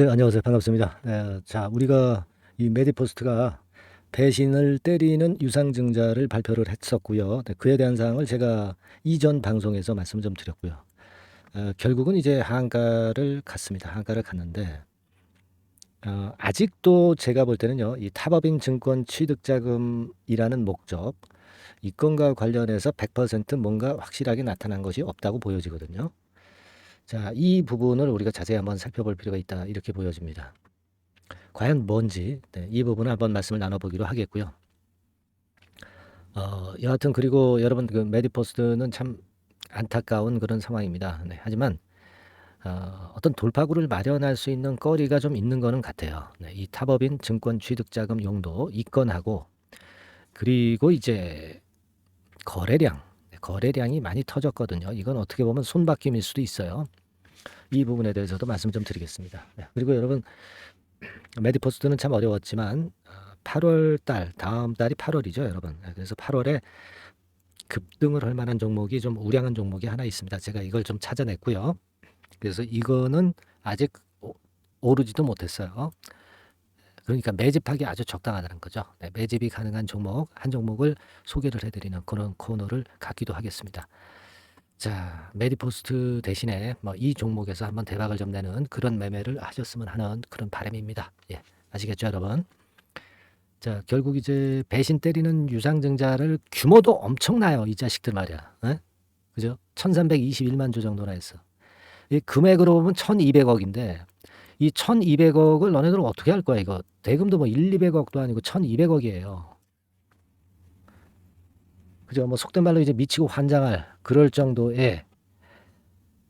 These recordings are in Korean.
네, 안녕하세요. 반갑습니다. 네, 자, 우리가 이 메디포스트가 배신을 때리는 유상증자를 발표를 했었고요. 네, 그에 대한 사항을 제가 이전 방송에서 말씀 좀 드렸고요. 어, 결국은 이제 한가를 갔습니다. 한가를 갔는데 어, 아직도 제가 볼 때는요, 이 탑업인 증권 취득자금이라는 목적, 이 건과 관련해서 100% 뭔가 확실하게 나타난 것이 없다고 보여지거든요. 자, 이 부분을 우리가 자세히 한번 살펴볼 필요가 있다. 이렇게 보여집니다. 과연 뭔지, 네, 이 부분을 한번 말씀을 나눠보기로 하겠고요. 어, 여하튼 그리고 여러분 그 메디포스트는 참 안타까운 그런 상황입니다. 네, 하지만 어, 어떤 돌파구를 마련할 수 있는 거리가 좀 있는 거는 같아요. 네, 이 탑업인 증권 취득자금 용도 이건하고 그리고 이제 거래량, 네, 거래량이 많이 터졌거든요. 이건 어떻게 보면 손바뀜일 수도 있어요. 이 부분에 대해서도 말씀 좀 드리겠습니다. 네, 그리고 여러분 메디포스트는 참 어려웠지만 8월 달 다음 달이 8월이죠, 여러분. 네, 그래서 8월에 급등을 할 만한 종목이 좀 우량한 종목이 하나 있습니다. 제가 이걸 좀 찾아냈고요. 그래서 이거는 아직 오- 오르지도 못했어요. 그러니까 매집하기 아주 적당하다는 거죠. 네, 매집이 가능한 종목 한 종목을 소개를 해드리는 그런 코너를 갖기도 하겠습니다. 자, 메디포스트 대신에 뭐 이 종목에서 한번 대박을 좀 내는 그런 매매를 하셨으면 하는 그런 바람입니다. 예, 아시겠죠, 여러분? 자, 결국 이제 배신 때리는 유상증자를 규모도 엄청나요, 이 자식들 말이야. 예? 그죠? 1321만 주 정도나 했어. 이 금액으로 보면 1200억인데 이 1200억을 너네들은 어떻게 할 거야, 이거? 대금도 뭐 1, 200억도 아니고 1200억이에요. 그죠? 뭐 속된 말로 이제 미치고 환장할 그럴 정도의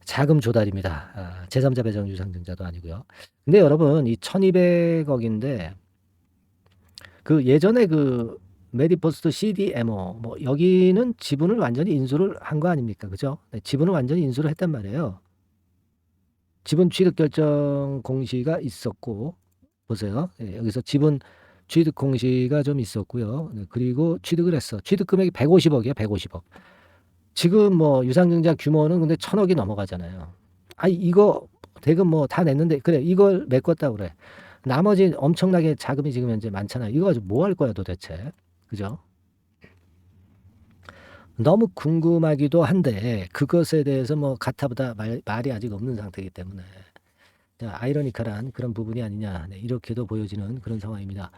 자금 조달입니다. 아, 제3자 배정 유상증자도 아니고요. 근데 여러분 이 1200억인데 그 예전에 그 메디포스트 CDMO 뭐 여기는 지분을 완전히 인수를 한 거 아닙니까? 그죠? 네, 지분을 완전히 인수를 했단 말이에요. 지분 취득 결정 공시가 있었고 보세요. 예, 여기서 지분 취득 공시가 좀 있었고요. 네, 그리고 취득을 했어. 취득 금액이 150억이야, 150억. 지금 뭐 유상증자 규모는 근데 천억이 넘어가잖아요. 아 이거 대금 뭐 다 냈는데 그래 이걸 메꿨다 그래. 나머지 엄청나게 자금이 지금 현재 많잖아. 이거 가지고 뭐 할 거야 도대체? 그죠? 너무 궁금하기도 한데 그것에 대해서 뭐 가타보다 말, 말이 아직 없는 상태이기 때문에 자, 아이러니컬한 그런 부분이 아니냐 네, 이렇게도 보여지는 그런 상황입니다.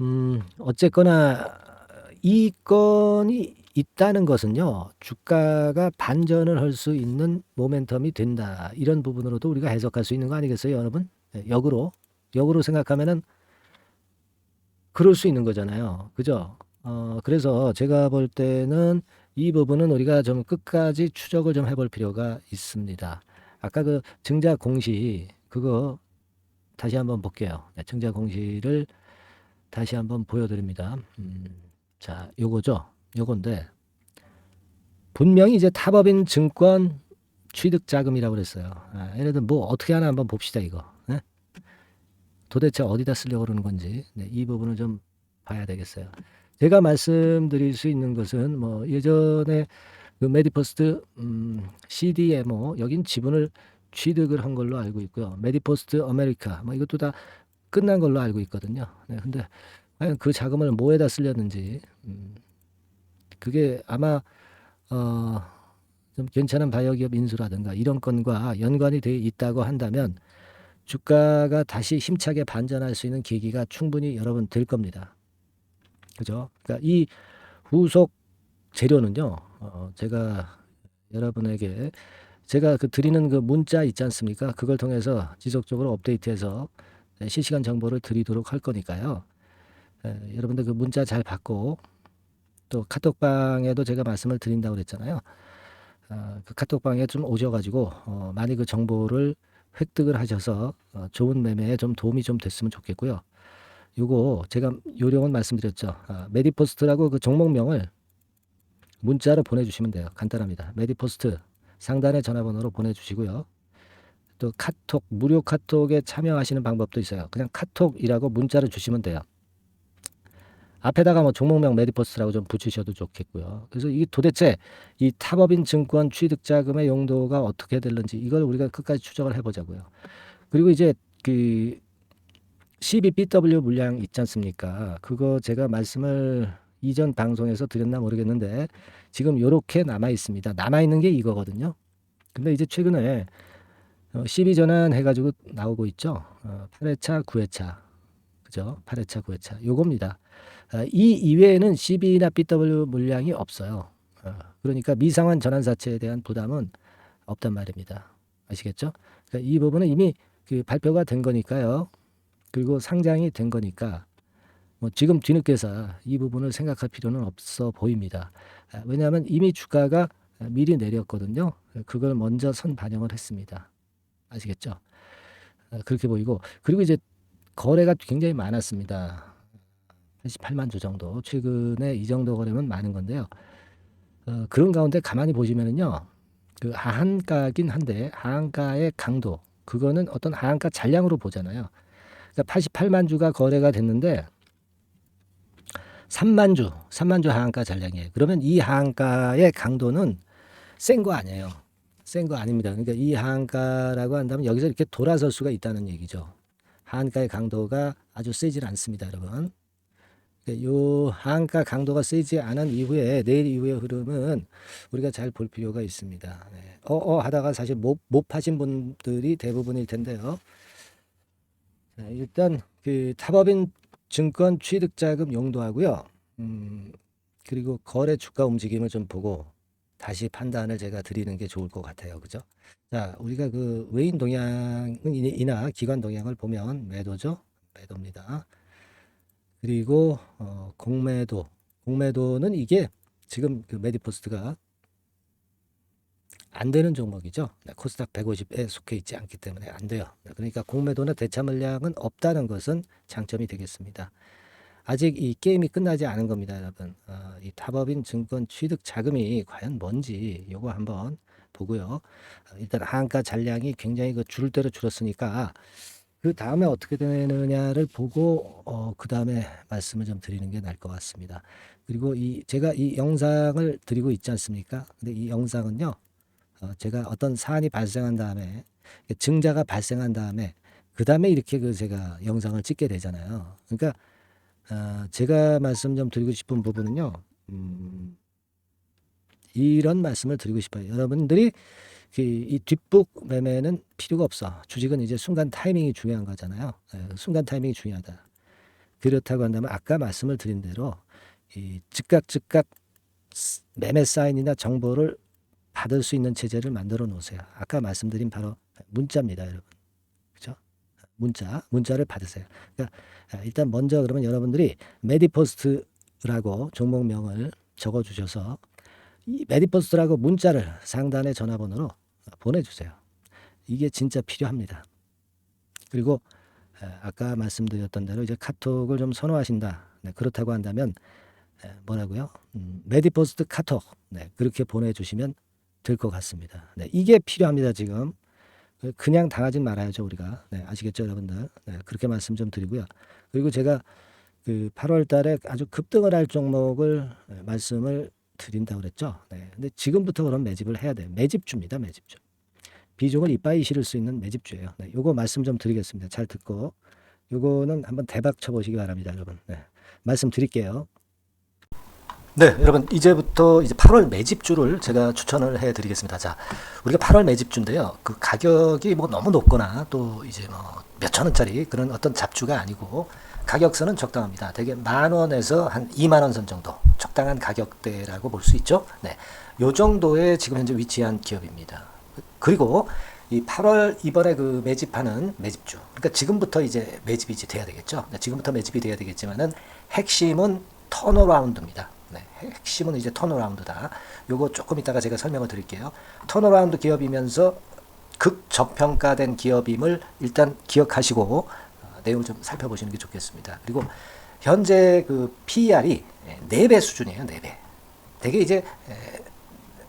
음, 어쨌거나 이 건이 있다는 것은요 주가가 반전을 할 수 있는 모멘텀이 된다 이런 부분으로도 우리가 해석할 수 있는 거 아니겠어요, 여러분? 네, 역으로 역으로 생각하면은 그럴 수 있는 거잖아요, 그죠? 어, 그래서 제가 볼 때는 이 부분은 우리가 좀 끝까지 추적을 좀 해볼 필요가 있습니다. 아까 그 증자 공시 그거 다시 한번 볼게요. 네, 증자 공시를 다시 한번 보여드립니다. 음, 자, 요거죠. 요건데 분명히 이제 탑업인 증권 취득 자금이라고 그랬어요. 아, 얘네들 뭐 어떻게 하나 한번 봅시다 이거. 네? 도대체 어디다 쓰려고 그러는 건지 네, 이 부분을 좀 봐야 되겠어요. 제가 말씀드릴 수 있는 것은 뭐 예전에 그 메디포스트 음, CDMO 여긴 지분을 취득을 한 걸로 알고 있고요. 메디포스트 아메리카 뭐 이것도 다 끝난 걸로 알고 있거든요. 네, 근데 과연 그 자금을 뭐에다 쓰렸는지 음, 그게 아마 어, 좀 괜찮은 바이오기업 인수라든가 이런 건과 연관이 돼 있다고 한다면 주가가 다시 힘차게 반전할 수 있는 계기가 충분히 여러분 될 겁니다. 그죠? 그러니까 이 후속 재료는요, 어, 제가 여러분에게 제가 그 드리는 그 문자 있지 않습니까? 그걸 통해서 지속적으로 업데이트해서 네, 실시간 정보를 드리도록 할 거니까요. 에, 여러분들 그 문자 잘 받고 또 카톡방에도 제가 말씀을 드린다고 그랬잖아요. 어, 그 카톡방에 좀 오셔가지고 어, 많이 그 정보를 획득을 하셔서 어, 좋은 매매에 좀 도움이 좀 됐으면 좋겠고요. 요거 제가 요령은 말씀드렸죠. 아, 메디포스트라고 그 종목명을 문자로 보내주시면 돼요. 간단합니다. 메디포스트 상단의 전화번호로 보내주시고요. 또 카톡 무료 카톡에 참여하시는 방법도 있어요. 그냥 카톡이라고 문자를 주시면 돼요. 앞에다가 뭐 종목명 메디포스트라고 좀 붙이셔도 좋겠고요. 그래서 이게 도대체 이 탑업인 증권 취득 자금의 용도가 어떻게 될는지 이걸 우리가 끝까지 추적을 해보자고요. 그리고 이제 그 CBBW 물량 있지 않습니까? 그거 제가 말씀을 이전 방송에서 드렸나 모르겠는데 지금 요렇게 남아 있습니다. 남아 있는 게 이거거든요. 근데 이제 최근에 어, 12 전환 해가지고 나오고 있죠. 어, 8회차, 9회차. 그죠? 8회차, 9회차. 요겁니다. 아, 이 이외에는 CB나 BW 물량이 없어요. 어, 그러니까 미상환 전환사채에 대한 부담은 없단 말입니다. 아시겠죠? 그러니까 이 부분은 이미 그 발표가 된 거니까요. 그리고 상장이 된 거니까 뭐 지금 뒤늦게서 이 부분을 생각할 필요는 없어 보입니다. 아, 왜냐하면 이미 주가가 미리 내렸거든요. 그걸 먼저 선 반영을 했습니다. 아시겠죠? 아, 그렇게 보이고 그리고 이제 거래가 굉장히 많았습니다. 88만 주 정도. 최근에 이 정도 거래면 많은 건데요. 어, 그런 가운데 가만히 보시면은요. 그 하한가긴 한데 하한가의 강도 그거는 어떤 하한가 잔량으로 보잖아요. 그러니까 88만 주가 거래가 됐는데 3만 주, 3만 주 하한가 잔량이에요. 그러면 이 하한가의 강도는 센 거 아니에요. 센 거 아닙니다. 그러니까 이 하한가라고 한다면 여기서 이렇게 돌아설 수가 있다는 얘기죠. 하한가의 강도가 아주 세질 않습니다, 여러분. 그러니까 요 하한가 강도가 세지 않은 이후에 내일 이후의 흐름은 우리가 잘 볼 필요가 있습니다. 네. 어어 하다가 사실 못, 못 파신 분들이 대부분일 텐데요. 자, 일단 그 타법인 증권 취득자금 용도하고요. 음, 그리고 거래 주가 움직임을 좀 보고 다시 판단을 제가 드리는 게 좋을 것 같아요. 그죠? 자, 우리가 그 외인 동향이나 기관 동향을 보면 매도죠. 매도입니다. 그리고 어, 공매도. 공매도는 이게 지금 그 메디포스트가 안 되는 종목이죠. 네, 코스닥 150에 속해 있지 않기 때문에 안 돼요. 네, 그러니까 공매도나 대차 물량은 없다는 것은 장점이 되겠습니다. 아직 이 게임이 끝나지 않은 겁니다, 여러분. 어, 이 타법인 증권 취득 자금이 과연 뭔지 요거 한번 보고요. 어, 일단 한가 잔량이 굉장히 그 줄을 대로 줄었으니까 그 다음에 어떻게 되느냐를 보고 어, 그 다음에 말씀을 좀 드리는 게 나을 것 같습니다. 그리고 이 제가 이 영상을 드리고 있지 않습니까? 근데 이 영상은요. 어, 제가 어떤 사안이 발생한 다음에 증자가 발생한 다음에 그 다음에 이렇게 그 제가 영상을 찍게 되잖아요. 그러니까 어, 제가 말씀 좀 드리고 싶은 부분은요. 음, 이런 말씀을 드리고 싶어요. 여러분들이 그, 이 뒷북 매매는 필요가 없어. 주식은 이제 순간 타이밍이 중요한 거잖아요. 예, 순간 타이밍이 중요하다. 그렇다고 한다면 아까 말씀을 드린 대로 이 즉각 즉각 매매 사인이나 정보를 받을 수 있는 체제를 만들어 놓으세요. 아까 말씀드린 바로 문자입니다, 여러분. 문자, 문자를 받으세요. 그러니까 일단 먼저 그러면 여러분들이 메디포스트라고 종목명을 적어 주셔서 이 메디포스트라고 문자를 상단의 전화번호로 보내주세요. 이게 진짜 필요합니다. 그리고 아까 말씀드렸던 대로 이제 카톡을 좀 선호하신다. 네, 그렇다고 한다면 뭐라고요? 음, 메디포스트 카톡 네, 그렇게 보내주시면 될 것 같습니다. 네, 이게 필요합니다 지금. 그냥 당하진 말아야죠 우리가. 네, 아시겠죠 여러분들. 네, 그렇게 말씀 좀 드리고요. 그리고 제가 그 8월 달에 아주 급등을 할 종목을 말씀을 드린다고 그랬죠. 네. 근데 지금부터 그럼 매집을 해야 돼요. 매집주입니다. 매집주. 비중을 이빠이 실을 수 있는 매집주예요. 네. 요거 말씀 좀 드리겠습니다. 잘 듣고. 요거는 한번 대박 쳐보시기 바랍니다, 여러분. 네. 말씀 드릴게요. 네, 여러분 이제부터 이제 8월 매집주를 제가 추천을 해드리겠습니다. 자, 우리가 8월 매집주인데요. 그 가격이 뭐 너무 높거나 또 이제 뭐 몇천 원짜리 그런 어떤 잡주가 아니고 가격선은 적당합니다. 대개 만 원에서 한 2만 원 선 정도 적당한 가격대라고 볼 수 있죠. 네, 요 정도에 지금 현재 위치한 기업입니다. 그리고 이 8월 이번에 그 매집하는 매집주. 그러니까 지금부터 이제 매집이 이제 돼야 되겠죠. 네, 지금부터 매집이 돼야 되겠지만은 핵심은 턴어라운드입니다. 네, 핵심은 이제 턴어라운드다. 요거 조금 이따가 제가 설명을 드릴게요. 턴어라운드 기업이면서 극저평가된 기업임을 일단 기억하시고 어, 내용을 좀 살펴보시는 게 좋겠습니다. 그리고 현재 그 PER이 4배 수준이에요. 4배. 되게 이제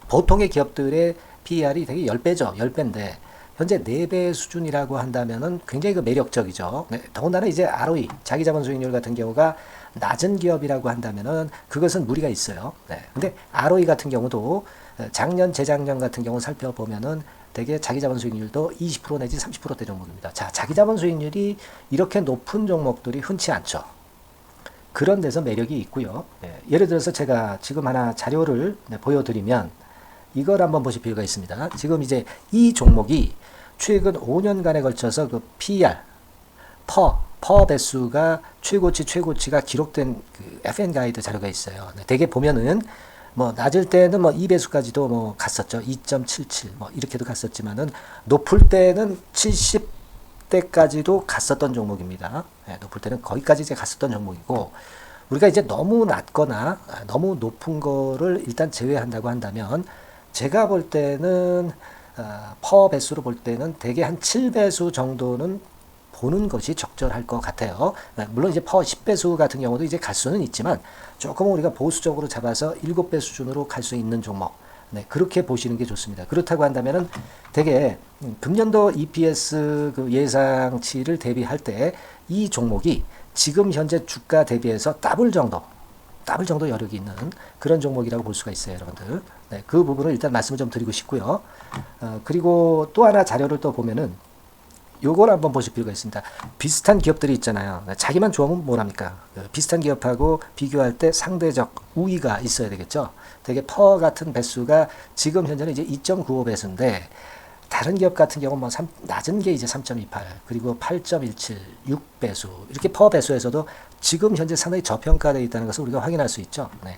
보통의 기업들의 PER이 되게 10배죠. 10배인데 현재 4배 수준이라고 한다면은 굉장히 그 매력적이죠. 네, 더군다나 이제 ROE, 자기 자본 수익률 같은 경우가 낮은 기업이라고 한다면은 그것은 무리가 있어요. 네. 근데 ROE 같은 경우도 작년, 재작년 같은 경우 살펴보면은 대개 자기 자본 수익률도 20% 내지 30%대 종목입니다. 자, 자기 자본 수익률이 이렇게 높은 종목들이 흔치 않죠. 그런 데서 매력이 있고요. 예, 예를 들어서 제가 지금 하나 자료를 네, 보여드리면 이걸 한번 보실 필요가 있습니다. 지금 이제 이 종목이 최근 5년간에 걸쳐서 그 PER, 퍼, 퍼 배수가 최고치 최고치가 기록된 그 FN 가이드 자료가 있어요. 네, 대개 보면은 뭐 낮을 때는 뭐 2배수까지도 뭐 갔었죠. 2.77 뭐 이렇게도 갔었지만은 높을 때는 70대까지도 갔었던 종목입니다. 네, 높을 때는 거기까지 이제 갔었던 종목이고 우리가 이제 너무 낮거나 아, 너무 높은 거를 일단 제외한다고 한다면 제가 볼 때는 어, 퍼 배수로 볼 때는 대개 한 7배수 정도는 보는 것이 적절할 것 같아요. 네, 물론 이제 퍼 10배수 같은 경우도 이제 갈 수는 있지만 조금 우리가 보수적으로 잡아서 7배 수준으로 갈 수 있는 종목. 네, 그렇게 보시는 게 좋습니다. 그렇다고 한다면은 되게 음, 금년도 EPS 그 예상치를 대비할 때 이 종목이 지금 현재 주가 대비해서 더블 정도, 더블 정도 여력이 있는 그런 종목이라고 볼 수가 있어요, 여러분들. 네, 그 부분을 일단 말씀을 좀 드리고 싶고요. 어, 그리고 또 하나 자료를 또 보면은 요걸 한번 보실 필요가 있습니다. 비슷한 기업들이 있잖아요. 네, 자기만 좋으면 뭐합니까? 그 비슷한 기업하고 비교할 때 상대적 우위가 있어야 되겠죠. 되게 퍼 같은 배수가 지금 현재는 이제 2.95배수인데 다른 기업 같은 경우는 뭐 3, 낮은 게 이제 3.28 그리고 8.17 6배수 이렇게 퍼 배수에서도 지금 현재 상당히 저평가되어 있다는 것을 우리가 확인할 수 있죠. 네.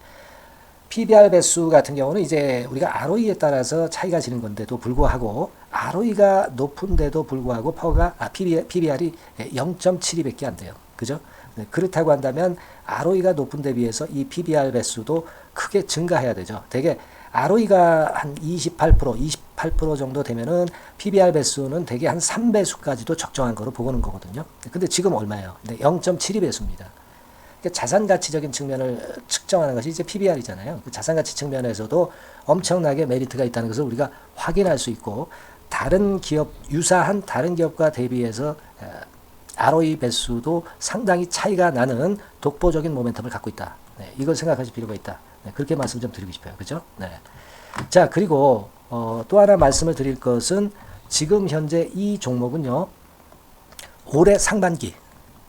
PBR 배수 같은 경우는 이제 우리가 ROE에 따라서 차이가 지는 건데도 불구하고 ROE가 높은데도 불구하고 퍼가 아, PBR이 0.72밖에 안 돼요. 그죠? 네, 그렇다고 한다면 ROE가 높은 데 비해서 이 PBR 배수도 크게 증가해야 되죠. 되게 ROE가 한 28%, 28% 정도 되면은 PBR 배수는 대개 한 3배수까지도 적정한 거로 보고는 거거든요. 근데 지금 얼마예요? 네, 0.72배수입니다. 자산 가치적인 측면을 측정하는 것이 이제 PBR이잖아요. 그 자산 가치 측면에서도 엄청나게 메리트가 있다는 것을 우리가 확인할 수 있고 다른 기업 유사한 다른 기업과 대비해서 ROE 배수도 상당히 차이가 나는 독보적인 모멘텀을 갖고 있다. 네, 이걸 생각하실 필요가 있다. 네, 그렇게 말씀 좀 드리고 싶어요. 그죠? 네. 자, 그리고 어, 또 하나 말씀을 드릴 것은 지금 현재 이 종목은요. 올해 상반기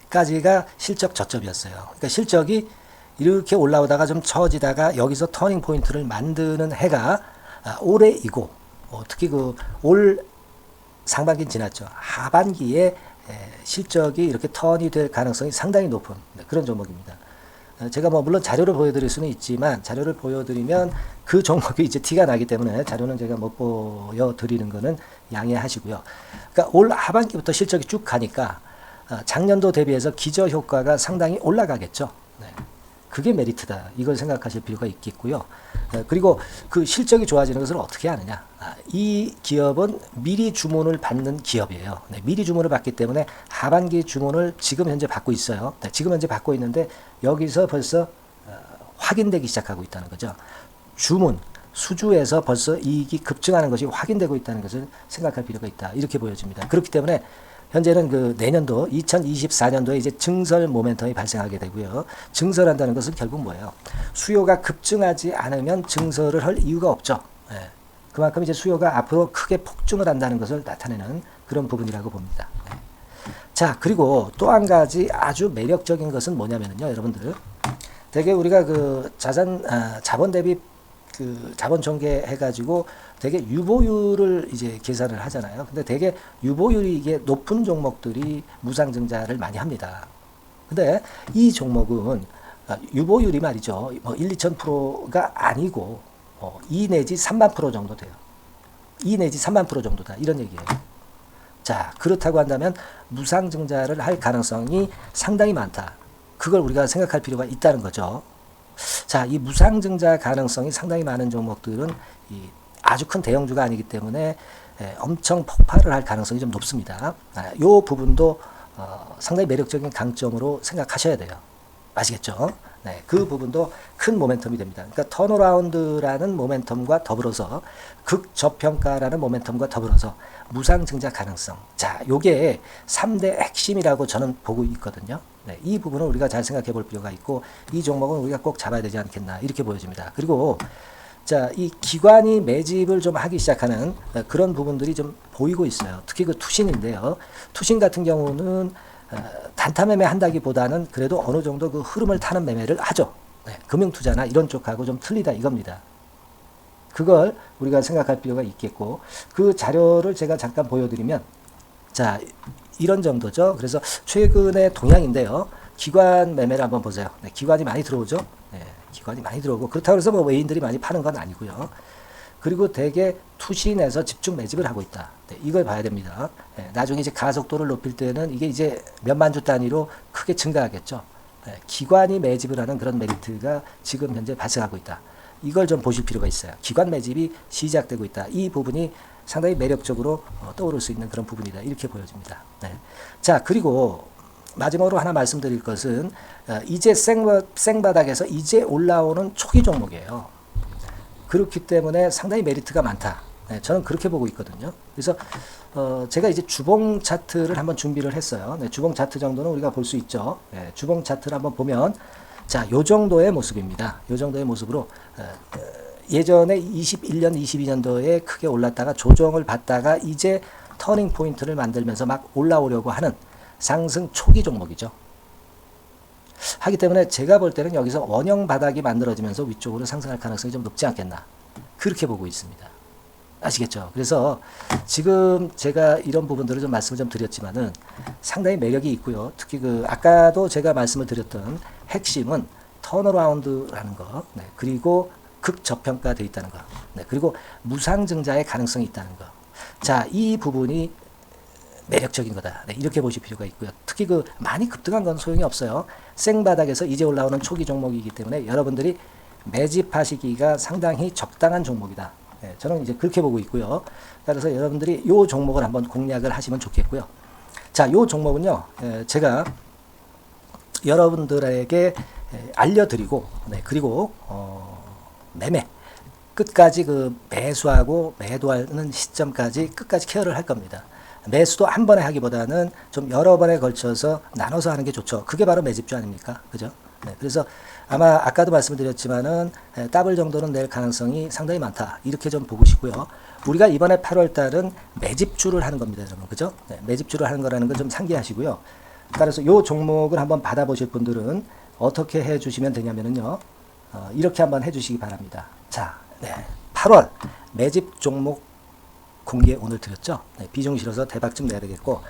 까지가 실적 저점이었어요. 그러니까 실적이 이렇게 올라오다가 좀 처지다가 여기서 터닝 포인트를 만드는 해가 아, 올해이고 어, 특히 그 올 상반기 지났죠. 하반기에 에, 실적이 이렇게 턴이 될 가능성이 상당히 높은 네, 그런 종목입니다. 어, 제가 뭐 물론 자료를 보여드릴 수는 있지만 자료를 보여드리면 그 종목이 이제 티가 나기 때문에 자료는 제가 못 보여드리는 거는 양해하시고요. 그러니까 올 하반기부터 실적이 쭉 가니까 어, 작년도 대비해서 기저 효과가 상당히 올라가겠죠. 네. 그게 메리트다. 이걸 생각하실 필요가 있겠고요. 어, 그리고 그 실적이 좋아지는 것을 어떻게 하느냐. 아, 이 기업은 미리 주문을 받는 기업이에요. 네, 미리 주문을 받기 때문에 하반기 주문을 지금 현재 받고 있어요. 네, 지금 현재 받고 있는데 여기서 벌써 어, 확인되기 시작하고 있다는 거죠. 주문, 수주에서 벌써 이익이 급증하는 것이 확인되고 있다는 것을 생각할 필요가 있다. 이렇게 보여집니다. 그렇기 때문에 현재는 그 내년도 2024년도에 이제 증설 모멘텀이 발생하게 되고요. 증설한다는 것은 결국 뭐예요? 수요가 급증하지 않으면 증설을 할 이유가 없죠. 예. 그만큼 이제 수요가 앞으로 크게 폭증을 한다는 것을 나타내는 그런 부분이라고 봅니다. 예. 자, 그리고 또 한 가지 아주 매력적인 것은 뭐냐면요, 여러분들. 되게 우리가 그 자산, 아, 자본 대비 그 자본 전개 해가지고 되게 유보율을 이제 계산을 하잖아요. 근데 되게 유보율이 이게 높은 종목들이 무상증자를 많이 합니다. 근데 이 종목은 아, 유보율이 말이죠. 뭐 1, 2천 프로가 아니고 어, 2 내지 3만 프로 정도 돼요. 2 내지 3만 프로 정도다. 이런 얘기예요. 자, 그렇다고 한다면 무상증자를 할 가능성이 상당히 많다. 그걸 우리가 생각할 필요가 있다는 거죠. 자, 이 무상증자 가능성이 상당히 많은 종목들은 이 아주 큰 대형주가 아니기 때문에 에, 엄청 폭발을 할 가능성이 좀 높습니다. 아, 요 부분도 어, 상당히 매력적인 강점으로 생각하셔야 돼요. 아시겠죠? 네, 그 부분도 큰 모멘텀이 됩니다. 그러니까 턴어라운드라는 모멘텀과 더불어서 극저평가라는 모멘텀과 더불어서 무상 증자 가능성. 자, 요게 3대 핵심이라고 저는 보고 있거든요. 네, 이 부분을 우리가 잘 생각해 볼 필요가 있고 이 종목은 우리가 꼭 잡아야 되지 않겠나 이렇게 보여집니다. 그리고 자, 이 기관이 매집을 좀 하기 시작하는 어, 그런 부분들이 좀 보이고 있어요. 특히 그 투신인데요. 투신 같은 경우는 어, 단타 매매 한다기보다는 그래도 어느 정도 그 흐름을 타는 매매를 하죠. 네, 금융 투자나 이런 쪽하고 좀 틀리다 이겁니다. 그걸 우리가 생각할 필요가 있겠고 그 자료를 제가 잠깐 보여드리면 자 이런 정도죠. 그래서 최근의 동향인데요. 기관 매매를 한번 보세요. 네, 기관이 많이 들어오죠. 네, 기관이 많이 들어오고 그렇다고 해서 뭐 외인들이 많이 파는 건 아니고요. 그리고 대개 투신에서 집중 매집을 하고 있다. 네, 이걸 봐야 됩니다. 네, 나중에 이제 가속도를 높일 때는 이게 이제 몇만 주 단위로 크게 증가하겠죠. 네, 기관이 매집을 하는 그런 메리트가 지금 현재 발생하고 있다. 이걸 좀 보실 필요가 있어요. 기관 매집이 시작되고 있다. 이 부분이 상당히 매력적으로 어, 떠오를 수 있는 그런 부분이다. 이렇게 보여집니다. 네. 자, 그리고 마지막으로 하나 말씀드릴 것은 어, 이제 생바, 생바닥에서 이제 올라오는 초기 종목이에요. 그렇기 때문에 상당히 메리트가 많다. 네, 저는 그렇게 보고 있거든요. 그래서 어, 제가 이제 주봉 차트를 한번 준비를 했어요. 네, 주봉 차트 정도는 우리가 볼 수 있죠. 네, 주봉 차트를 한번 보면 자, 요 정도의 모습입니다. 요 정도의 모습으로 어, 어, 예전에 21년, 22년도에 크게 올랐다가 조정을 받다가 이제 터닝 포인트를 만들면서 막 올라오려고 하는 상승 초기 종목이죠. 하기 때문에 제가 볼 때는 여기서 원형 바닥이 만들어지면서 위쪽으로 상승할 가능성이 좀 높지 않겠나. 그렇게 보고 있습니다. 아시겠죠? 그래서 지금 제가 이런 부분들을 좀 말씀을 좀 드렸지만은 상당히 매력이 있고요. 특히 그 아까도 제가 말씀을 드렸던 핵심은 턴어라운드라는 거, 네, 그리고 극저평가돼 있다는 거, 네, 그리고 무상증자의 가능성이 있다는 거. 자, 이 부분이 매력적인 거다. 네, 이렇게 보실 필요가 있고요. 특히 그 많이 급등한 건 소용이 없어요. 생바닥에서 이제 올라오는 초기 종목이기 때문에 여러분들이 매집하시기가 상당히 적당한 종목이다. 네, 저는 이제 그렇게 보고 있고요. 따라서 여러분들이 이 종목을 한번 공략을 하시면 좋겠고요. 자, 이 종목은요, 에, 제가 여러분들에게 에, 알려드리고, 네, 그리고 어, 매매 끝까지 그 매수하고 매도하는 시점까지 끝까지 케어를 할 겁니다. 매수도 한 번에 하기보다는 좀 여러 번에 걸쳐서 나눠서 하는 게 좋죠. 그게 바로 매집주 아닙니까? 그죠? 네, 그래서 아마 아까도 말씀드렸지만은 에, 더블 정도는 낼 가능성이 상당히 많다. 이렇게 좀 보시고요. 우리가 이번에 8월 달은 매집주를 하는 겁니다, 여러분. 그죠? 네, 매집주를 하는 거라는 걸 좀 상기하시고요. 따라서 요 종목을 한번 받아보실 분들은 어떻게 해 주시면 되냐면은요. 어, 이렇게 한번 해 주시기 바랍니다. 자, 네. 8월 매집 종목 공개 오늘 드렸죠. 네, 비중 실어서 대박 좀 내야 되겠고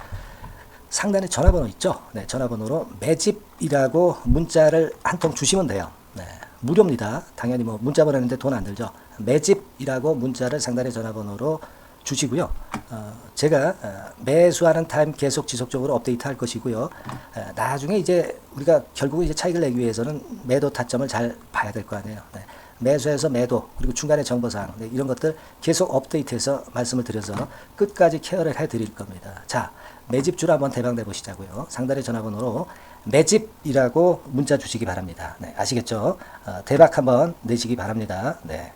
상단에 전화번호 있죠. 네, 전화번호로 매집이라고 문자를 한 통 주시면 돼요. 네, 무료입니다. 당연히 뭐 문자 보내는데 돈 안 들죠. 매집이라고 문자를 상단의 전화번호로 주시고요. 어, 제가 어, 매수하는 타임 계속 지속적으로 업데이트 할 것이고요. 어, 나중에 이제 우리가 결국 이제 차익을 내기 위해서는 매도 타점을 잘 봐야 될 거 아니에요. 네. 매수해서 매도 그리고 중간에 정보사항 네, 이런 것들 계속 업데이트해서 말씀을 드려서 끝까지 케어를 해드릴 겁니다. 자 매집주로 한번 대박 내보시자고요. 상단의 전화번호로 매집이라고 문자 주시기 바랍니다. 네, 아시겠죠? 어, 대박 한번 내시기 바랍니다. 네.